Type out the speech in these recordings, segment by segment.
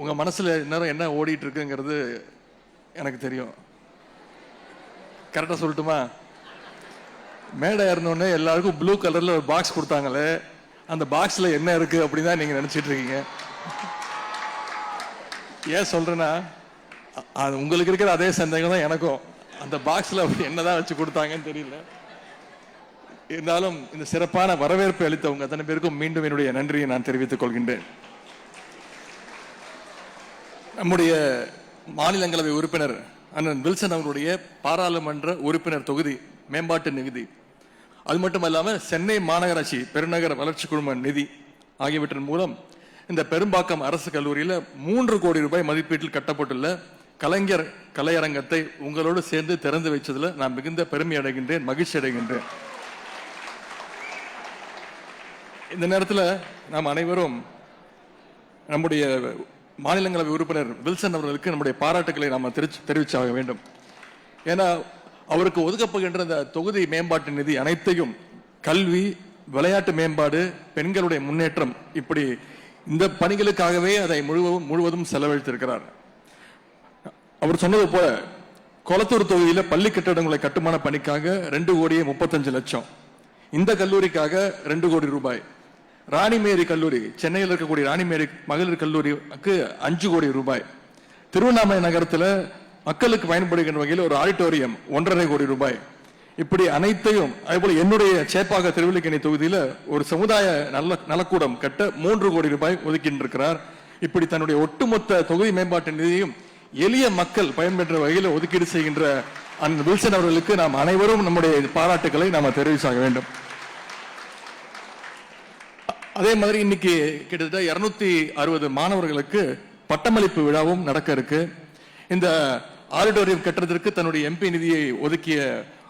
உங்கள் மனசில் நேரம் என்ன ஓடிட்டு இருக்குங்கிறது எனக்கு தெரியும். கரெக்டாக சொல்லட்டுமா? மேடை ஏறினோடனே எல்லாருக்கும் ப்ளூ கலரில் ஒரு பாக்ஸ் கொடுத்தாங்களே அந்த பாக்ஸில் என்ன இருக்கு அப்படின்னு தான் நீங்கள் நினச்சிட்டு இருக்கீங்க ஏன் சொல்றேன்னா அது உங்களுக்கு இருக்கிற அதே சந்தேகம் தான் எனக்கும். அந்த பாக்ஸில் அப்படி என்னதான் வச்சு கொடுத்தாங்கன்னு தெரியல. இருந்தாலும் இந்த சிறப்பான வரவேற்பு அளித்த உங்கள் அத்தனை பேருக்கும் மீண்டும் என்னுடைய நன்றியை நான் தெரிவித்துக் கொள்கின்றேன். நம்முடைய மாநிலங்களவை உறுப்பினர் அண்ணன் வில்சன் அவருடைய பாராளுமன்ற உறுப்பினர் தொகுதி மேம்பாட்டு நிதி அது மட்டும் இல்லாமல் சென்னை மாநகராட்சி பெருநகர வளர்ச்சி குழும நிதி ஆகியவற்றின் மூலம் இந்த பெரும்பாக்கம் அரசு கல்லூரியில் மூன்று கோடி ரூபாய் மதிப்பீட்டில் கட்டப்பட்டுள்ள கலைஞர் கலையரங்கத்தை உங்களோடு சேர்ந்து திறந்து வைச்சதில் நான் மிகுந்த பெருமை அடைகின்றேன் மகிழ்ச்சி அடைகின்றேன். இந்த நேரத்தில் நாம் அனைவரும் நம்முடைய மாநிலங்களவை உறுப்பினர் வில்சன் அவர்களுக்கு நம்முடைய பாராட்டுக்களை நாம் தெரிவிச்சாக வேண்டும். ஏன்னா அவருக்கு ஒதுக்கப்படுகின்ற இந்த தொகுதி மேம்பாட்டு நிதி அனைத்தையும் கல்வி விளையாட்டு மேம்பாடு பெண்களுடைய முன்னேற்றம் இப்படி இந்த பணிகளுக்காகவே அதை முழுவதும் முழுவதும் செலவழித்திருக்கிறார். அவர் சொன்னது போல கொளத்தூர் தொகுதியில் பள்ளி கட்டடங்களை கட்டுமான பணிக்காக ரெண்டு கோடியே முப்பத்தஞ்சு லட்சம். இந்த கல்லூரிக்காக ரெண்டு கோடி ரூபாய். ராணிமேரி கல்லூரி சென்னையில் இருக்கக்கூடிய ராணிமேரி மகளிர் கல்லூரிக்கு அஞ்சு கோடி ரூபாய். திருவண்ணாமலை நகரத்துல மக்களுக்கு பயன்படுகின்ற வகையில் ஒரு ஆடிட்டோரியம் ஒன்றரை கோடி ரூபாய். இப்படி அனைத்தையும் அதேபோல என்னுடைய சேப்பாக திருவல்லிக்கணி தொகுதியில ஒரு சமுதாய நல்ல நலக்கூடம் கட்ட மூன்று கோடி ரூபாய் ஒதுக்கின்றிருக்கிறார். இப்படி தன்னுடைய ஒட்டுமொத்த தொகுதி மேம்பாட்டு நிதியையும் எளிய மக்கள் பயன்பெற்ற வகையில் ஒதுக்கீடு செய்கின்ற அந்த வில்சன் அவர்களுக்கு நாம் அனைவரும் நம்முடைய பாராட்டுக்களை நாம் தெரிவிச்சாக வேண்டும். அதே மாதிரி இன்னைக்கு கிட்டத்தட்ட இருநூத்தி அறுபது மாணவர்களுக்கு பட்டமளிப்பு விழாவும் நடக்க இருக்கு. இந்த ஆடிட்டோரியம் கட்டுறதற்கு தன்னுடைய எம்பி நிதியை ஒதுக்கிய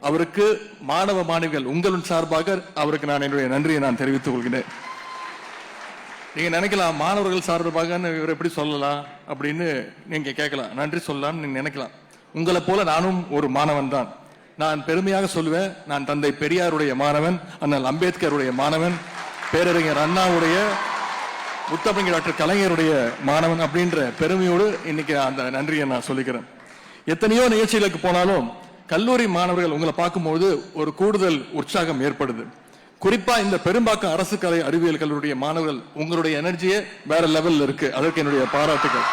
அவருக்கு மாணவ மாணவிகள் உங்களின் சார்பாக அவருக்கு நான் என்னுடைய நன்றியை நான் தெரிவித்துக் கொள்கிறேன். நீங்க நினைக்கலாம் மாணவர்கள் சார்பாக இவர் எப்படி சொல்லலாம் அப்படின்னு நீங்க கேட்கலாம். நன்றி சொல்லலாம்னு நீங்க நினைக்கலாம். உங்களை போல நானும் ஒரு மாணவன் தான். நான் பெருமையாக சொல்லுவேன் நான் தந்தை பெரியாருடைய மாணவன் அண்ணல் அம்பேத்கருடைய மாணவன் பேரறிஞர் அண்ணாவுடைய முத்தமிழ் டாக்டர் கலைஞருடைய மாணவன் அப்படின்ற பெருமையோடு இன்னைக்கு அந்த நன்றியை நான் சொல்லிக்கிறேன். எத்தனையோ நிகழ்ச்சிகளுக்கு போனாலும் கல்லூரி மாணவர்கள் உங்களை பார்க்கும்போது ஒரு கூடுதல் உற்சாகம் ஏற்படுது. குறிப்பா இந்த பெரும்பாக்கம் அரசு கலை அறிவியல் கல்லூரிய மாணவர்கள் உங்களுடைய எனர்ஜியே வேற லெவல்ல இருக்கு. அதற்கு என்னுடைய பாராட்டுகள்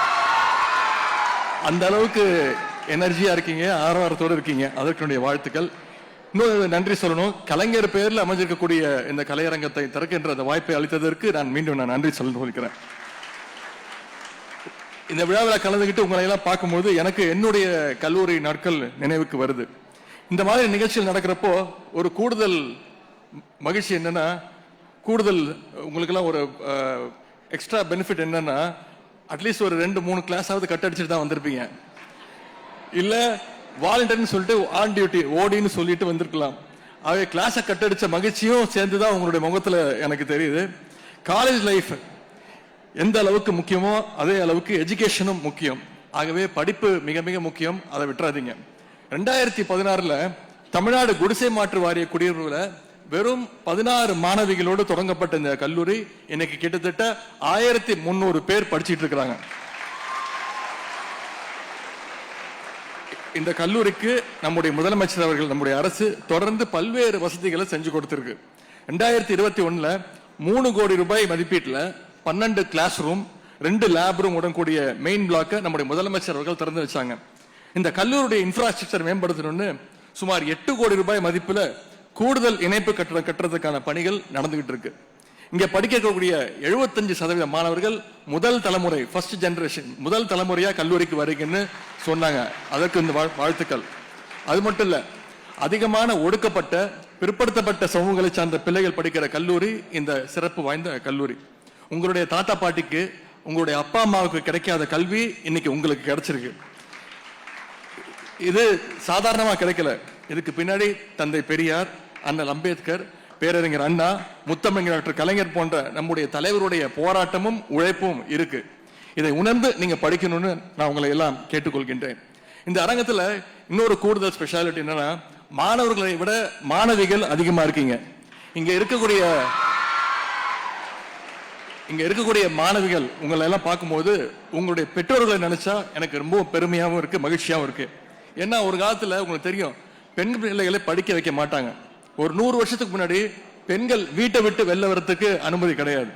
அந்த அளவுக்கு எனர்ஜியா இருக்கீங்க ஆரவாரத்தோடு இருக்கீங்க. அதற்கு என்னுடைய வாழ்த்துக்கள். இன்னொரு நன்றி சொல்லணும். கலைஞர் பேரில் அமைஞ்சிருக்கக்கூடிய இந்த கலையரங்கத்தை திறக்கின்ற அந்த வாய்ப்பை அளித்ததற்கு நான் மீண்டும் நான் நன்றி சொல்லணும் சொல்லிக்கிறேன் இந்த விழாவில் கலந்துக்கிட்டு உங்களை எல்லாம் பார்க்கும்போது எனக்கு என்னுடைய கல்லூரி நாட்கள் நினைவுக்கு வருது. இந்த மாதிரி நிகழ்ச்சிகள் நடக்கிறப்போ ஒரு கூடுதல் மகிழ்ச்சி என்னன்னா கூடுதல் உங்களுக்கெல்லாம் ஒரு எக்ஸ்ட்ரா பெனிஃபிட் என்னன்னா அட்லீஸ்ட் ஒரு ரெண்டு மூணு கிளாஸாவது கட் அடிச்சுட்டு தான் வந்திருப்பீங்க. இல்லை வாலண்டியர்னு சொல்லிட்டு ஆன் டியூட்டி ஓடின்னு சொல்லிட்டு வந்திருக்கலாம். ஆகவே கிளாஸை கட்டடிச்ச மகிழ்ச்சியும் சேர்ந்து தான் உங்களுடைய முகத்தில் எனக்கு தெரியுது. காலேஜ் லைஃப் எந்த அளவுக்கு முக்கியமோ அதே அளவுக்கு எஜுகேஷனும் முக்கியம். ஆகவே படிப்பு மிக மிக முக்கியம். அதை விட்டுறாதீங்க. ரெண்டாயிரத்தி பதினாறில் தமிழ்நாடு குடிசை மாற்று வாரிய குடியுரிமையில வெறும் பதினாறு மாணவிகளோடு தொடங்கப்பட்ட இந்த கல்லூரி இன்னைக்கு கிட்டத்தட்ட ஆயிரத்தி முந்நூறு பேர் படிச்சிட்டு இருக்கிறாங்க. இந்த கல்லூரிக்கு நம்முடைய முதலமைச்சர் அவர்கள் நம்முடைய அரசு தொடர்ந்து பல்வேறு வசதிகளை செஞ்சு கொடுத்துருக்கு. ரெண்டாயிரத்தி இருபத்தி ஒன்றில் மூணு கோடி ரூபாய் மதிப்பீட்டில் பன்னெண்டு கிளாஸ் ரூம் ரெண்டு லேப் ரூம் உடன் கூடிய மெயின் பிளாக்கை நம்முடைய முதலமைச்சர் அவர்கள் திறந்து வச்சாங்க. இந்த கல்லூரியுடைய இன்ஃப்ராஸ்ட்ரக்சர் மேம்படுத்தணும்னு சுமார் எட்டு கோடி ரூபாய் மதிப்பில் கூடுதல் இணைப்பு கட்டணம் கட்டுறதுக்கான பணிகள் நடந்துகிட்டு இருக்கு. இங்கே படிக்கக்கூடிய எழுபத்தஞ்சு சதவீத மாணவர்கள் முதல் தலைமுறை ஃபர்ஸ்ட் ஜென்ரேஷன் முதல் தலைமுறையாக கல்லூரிக்கு வருகின்னு சொன்னாங்க. அதற்கு இந்த வாழ்- வாழ்த்துக்கள். அது மட்டும் இல்லை அதிகமான ஒடுக்கப்பட்ட பிற்படுத்தப்பட்ட சமூகங்களை சார்ந்த பிள்ளைகள் படிக்கிற கல்லூரி இந்த சிறப்பு வாய்ந்த கல்லூரி. உங்களுடைய தாத்தா பாட்டிக்கு உங்களுடைய அப்பா அம்மாவுக்கு கிடைக்காத கல்வி இன்னைக்கு உங்களுக்கு கிடைச்சிருக்கு. இது சாதாரணமாக கிடைக்கல. இதுக்கு பின்னாடி தந்தை பெரியார் அண்ணல் அம்பேத்கர் பேரறிஞர் அண்ணா முத்தமிழ் டாக்டர் கலைஞர் போன்ற நம்முடைய தலைவருடைய போராட்டமும் உழைப்பும் இருக்கு. இதை உணர்ந்து நீங்க படிக்கணும்னு நான் உங்களை எல்லாம் கேட்டுக்கொள்கின்றேன். இந்த அரங்கத்தில் இன்னொரு கூடுதல் ஸ்பெஷாலிட்டி என்னன்னா மாணவர்களை விட மாணவிகள் அதிகமா இருக்கீங்க. இங்க இருக்கக்கூடிய இங்க இருக்கக்கூடிய மாணவிகள் உங்களை எல்லாம் பார்க்கும்போது உங்களுடைய பெற்றோர்களை நினைச்சா எனக்கு ரொம்ப பெருமையாகவும் இருக்கு மகிழ்ச்சியாகவும் இருக்கு. ஏன்னா ஒரு காலத்துல உங்களுக்கு தெரியும் பெண் பிள்ளைகளை படிக்க வைக்க மாட்டாங்க. ஒரு நூறு வருஷத்துக்கு முன்னாடி பெண்கள் வீட்டை விட்டு வெளில வரத்துக்கு அனுமதி கிடையாது.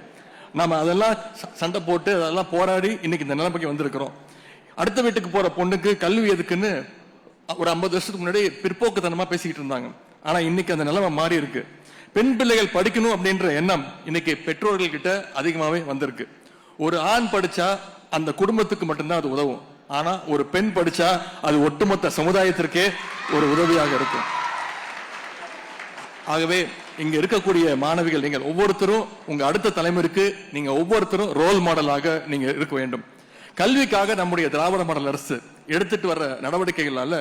நாம் அதெல்லாம் ச- சண்டை போட்டு அதெல்லாம் போராடி இன்னைக்கு இந்த நிலைமைக்கு வந்திருக்கிறோம். அடுத்த வீட்டுக்கு போற பொண்ணுக்கு கல்வி எதுக்குன்னு ஒரு ஐம்பது வருஷத்துக்கு முன்னாடி பிற்போக்குத்தனமா பேசிக்கிட்டு இருந்தாங்க. ஆனா இன்னைக்கு அந்த நிலைமை மாறி இருக்கு. பெண் பிள்ளைகள் படிக்கணும் அப்படின்ற எண்ணம் இன்னைக்கு பெற்றோர்கள் கிட்ட அதிகமாவே வந்திருக்கு. ஒரு ஆண் படிச்சா அந்த குடும்பத்துக்கு மட்டும்தான் அது உதவும். ஆனா ஒரு பெண் படிச்சா அது ஒட்டுமொத்த சமுதாயத்திற்கே ஒரு உதவியாக இருக்கும். ஆகவே இங்க இருக்கக்கூடிய மாணவிகள் நீங்கள் ஒவ்வொருத்தரும் உங்க அடுத்த தலைமுறைக்கு நீங்க ஒவ்வொருத்தரும் ரோல் மாடலாக நீங்க இருக்க வேண்டும். கல்விக்காக நம்முடைய திராவிட மாடல் அரசு எடுத்துட்டு வர நடவடிக்கைகளால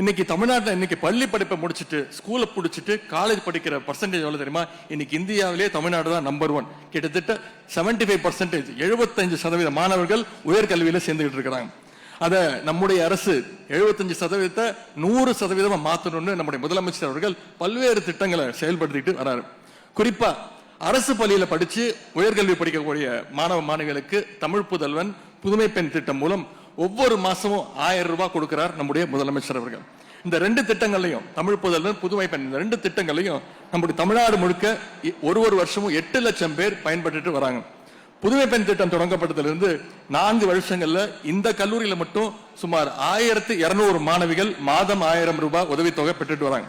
இன்னைக்கு தமிழ்நாட்டில் இன்னைக்கு பள்ளி படிப்பை முடிச்சிட்டு ஸ்கூலை பிடிச்சிட்டு காலேஜ் படிக்கிற பர்சன்டேஜ் எவ்வளோ தெரியுமா? இன்னைக்கு இந்தியாவிலே தமிழ்நாடு தான் நம்பர் ஒன் கிட்டத்தட்ட 75% ஃபைவ் பர்சன்டேஜ் எழுபத்தஞ்சு சதவீத மாணவர்கள் உயர்கல்வியில் சேர்ந்துகிட்டு இருக்கிறாங்க. அதை நம்முடைய அரசு 75% சதவீதத்தை நூறு சதவீதமாக மாற்றணும்னு நம்முடைய முதலமைச்சர் அவர்கள் பல்வேறு திட்டங்களை செயல்படுத்திட்டு வராரு. குறிப்பா அரசு பள்ளியில் படித்து உயர்கல்வி படிக்கக்கூடிய மாணவ மாணவிகளுக்கு தமிழ் புதல்வன் புதுமை பெண் திட்டம் மூலம் ஒவ்வொரு மாசமும் ஆயிரம் ரூபாய் கொடுக்கிறார் நம்முடைய முதலமைச்சர் அவர்கள். இந்த ரெண்டு திட்டங்களையும் தமிழ் புதல்வன் புதுமை பெண் இந்த ரெண்டு திட்டங்களையும் நம்முடைய தமிழ்நாடு முழுக்க இ- ஒரு ஒரு வருஷமும் எட்டு லட்சம் பேர் பயன்பட்டுட்டு வராங்க. புதுமை பெண் திட்டம் தொடங்கப்பட்டதிலிருந்து நான்கு வருஷங்கள்ல இந்த கல்லூரியில மட்டும் சுமார் ஆயிரத்தி இருநூறு மாணவிகள் மாதம் ஆயிரம் ரூபாய் உதவித்தொகை பெற்றுட்டு வராங்க.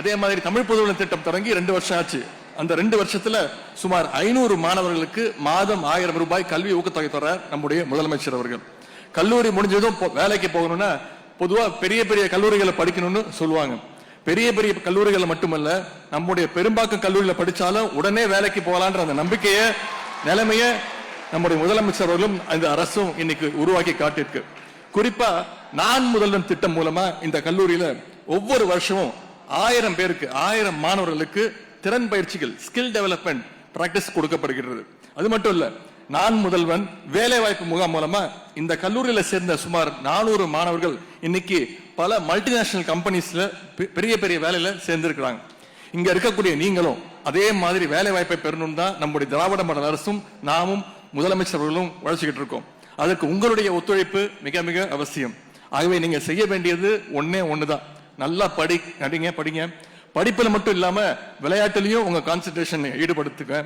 அதே மாதிரி தமிழ் புதுவன் திட்டம் தொடங்கி ரெண்டு வருஷம் ஆச்சு. அந்த ரெண்டு வருஷத்துல சுமார் ஐநூறு மாணவர்களுக்கு மாதம் ஆயிரம் ரூபாய் கல்வி ஊக்கத்தொகை தர நம்முடைய முதலமைச்சர் அவர்கள். கல்லூரி முடிஞ்சதும் வேலைக்கு போகணும்னா பொதுவாக பெரிய பெரிய கல்லூரிகளை படிக்கணும்னு சொல்லுவாங்க. பெரிய பெரிய கல்லூரிகளை மட்டுமல்ல நம்முடைய பெரும்பாக்கம் கல்லூரியில படிச்சாலும் உடனே வேலைக்கு போகலான்ற அந்த நம்பிக்கையை நிலைமையை நம்முடைய முதலமைச்சர் அவர்களும் இந்த அரசும் இன்னைக்கு உருவாக்கி காட்டியிருக்கு. குறிப்பா நான் முதல்வன் திட்டம் மூலமா இந்த கல்லூரியில ஒவ்வொரு வருஷமும் ஆயிரம் பேருக்கு ஆயிரம் மாணவர்களுக்கு திறன் பயிற்சிகள் ஸ்கில் டெவலப்மெண்ட் பிராக்டிஸ் கொடுக்கப்படுகிறது. அது மட்டும் இல்ல நான் முதல்வன் வேலை வாய்ப்பு முகாம் மூலமா இந்த கல்லூரியில சேர்ந்த சுமார் நானூறு மாணவர்கள் இன்னைக்கு பல மல்டிநேஷனல் கம்பெனிஸ்ல பெ- பெரிய பெரிய வேலையில சேர்ந்திருக்கிறாங்க. இங்க இருக்கக்கூடிய நீங்களும் அதே மாதிரி வேலை வாய்ப்பை பெறணும் தான் நம்முடைய திராவிட மண்டல அரசும் நாமும் முதலமைச்சர்களும் உழைச்சிக்கிட்டு இருக்கோம். அதற்கு உங்களுடைய ஒத்துழைப்பு மிக மிக அவசியம். ஆகவே நீங்க செய்ய வேண்டியது ஒண்ணே ஒண்ணுதான். நல்லா படி நடிங்க படிங்க. படிப்பில் மட்டும் இல்லாம விளையாட்டுலையும் உங்க கான்சென்ட்ரேஷன் ஈடுபடுத்துங்க.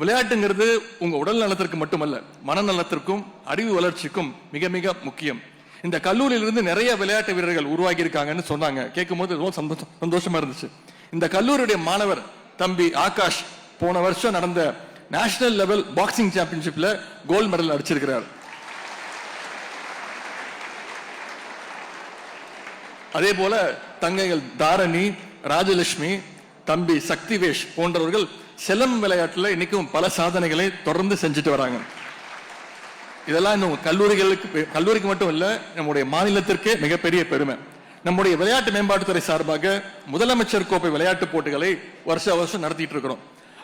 விளையாட்டுங்கிறது உங்க உடல் நலத்திற்கு மட்டுமல்ல மனநலத்திற்கும் அறிவு வளர்ச்சிக்கும் மிக மிக முக்கியம். இந்த கல்லூரியிலிருந்து நிறைய விளையாட்டு வீரர்கள் உருவாகி இருக்காங்கன்னு சொன்னாங்க. கேட்கும்போது ரொம்ப சந்தோஷம் சந்தோஷமா இருந்துச்சு. இந்த கல்லூரியுடைய மாணவர் தம்பி ஆகாஷ் போன வருஷம் நடந்த நேஷனல் லெவல் பாக்ஸிங் சாம்பியன்ஷிப்ல கோல்ட் மெடல் அடிச்சிருக்கிறார். அதே போல தங்கைகள் தாரணி ராஜலட்சுமி தம்பி சக்திவேஷ் போன்றவர்கள் செலம் விளையாட்டுல இன்னைக்கும் பல சாதனைகளை தொடர்ந்து செஞ்சுட்டு வராங்க. இதெல்லாம் இன்னும் கல்லூரிகளுக்கு கல்லூரிக்கு மட்டும் இல்ல நம்முடைய மாநிலத்திற்கே மிகப்பெரிய பெருமை. நம்முடைய விளையாட்டு மேம்பாட்டுத்துறை சார்பாக முதலமைச்சர் கோப்பை விளையாட்டு போட்டிகளை வருஷ வருஷம் நடத்திட்டு இருக்கிறோம்.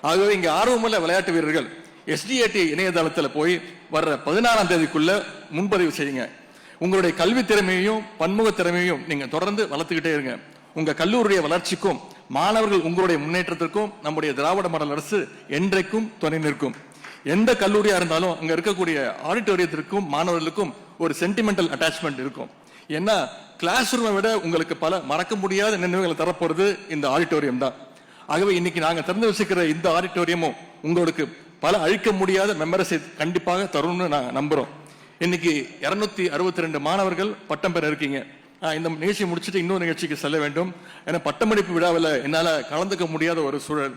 ஆகவே இங்கே ஆர்வமுள்ள விளையாட்டு வீரர்கள் எஸ்டிஏடி இணையதளத்தில் போய் வர்ற பதினாறாம் தேதிக்குள்ள முன்பதிவு செய்யுங்க. உங்களுடைய கல்வி திறமையையும் பன்முக திறமையையும் நீங்க தொடர்ந்து வளர்த்துக்கிட்டே இருங்க. உங்க கல்லூரிய வளர்ச்சிக்கும் மாணவர்கள் உங்களுடைய முன்னேற்றத்திற்கும் நம்முடைய திராவிட மாடல் அரசு என்றைக்கும் துணை நிற்கும். எந்த கல்லூரியா இருந்தாலும் அங்க இருக்கக்கூடிய ஆடிட்டோரியத்திற்கும் மாணவர்களுக்கும் ஒரு சென்டிமெண்டல் அட்டாச்மெண்ட் இருக்கும். ஏன்னா கிளாஸ் ரூமை விட உங்களுக்கு பல மறக்க முடியாத நினைவுகளை தரப்போறது இந்த ஆடிட்டோரியம் தான். ஆகவே இன்னைக்கு நாங்கள் திறந்து வச்சுக்கிற இந்த ஆடிட்டோரியமும் உங்களுக்கு பல அழிக்க முடியாத மெமரிஸை கண்டிப்பாக தரும்னு நான் நம்புகிறோம் இன்னைக்கு இரநூத்தி அறுபத்தி ரெண்டு மாணவர்கள் பட்டம் பெற இருக்கீங்க. இந்த நிகழ்ச்சி முடிச்சுட்டு இன்னொரு நிகழ்ச்சிக்கு செல்ல வேண்டும். ஏன்னா பட்டமளிப்பு விழாவில் என்னால் கலந்துக்க முடியாத ஒரு சூழல்.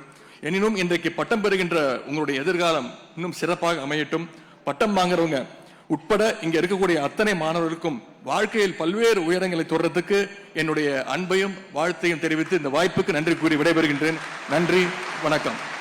எனினும் இன்றைக்கு பட்டம் பெறுகின்ற உங்களுடைய எதிர்காலம் இன்னும் சிறப்பாக அமையட்டும். பட்டம் வாங்குறவங்க உட்பட இங்க இருக்கக்கூடிய அத்தனை மாணவர்களுக்கும் வாழ்க்கையில் பல்வேறு உயரங்களை தொடர்றதுக்கு என்னுடைய அன்பையும் வாழ்த்தையும் தெரிவித்து இந்த வாய்ப்புக்கு நன்றி கூறி விடைபெறுகின்றேன். நன்றி வணக்கம்.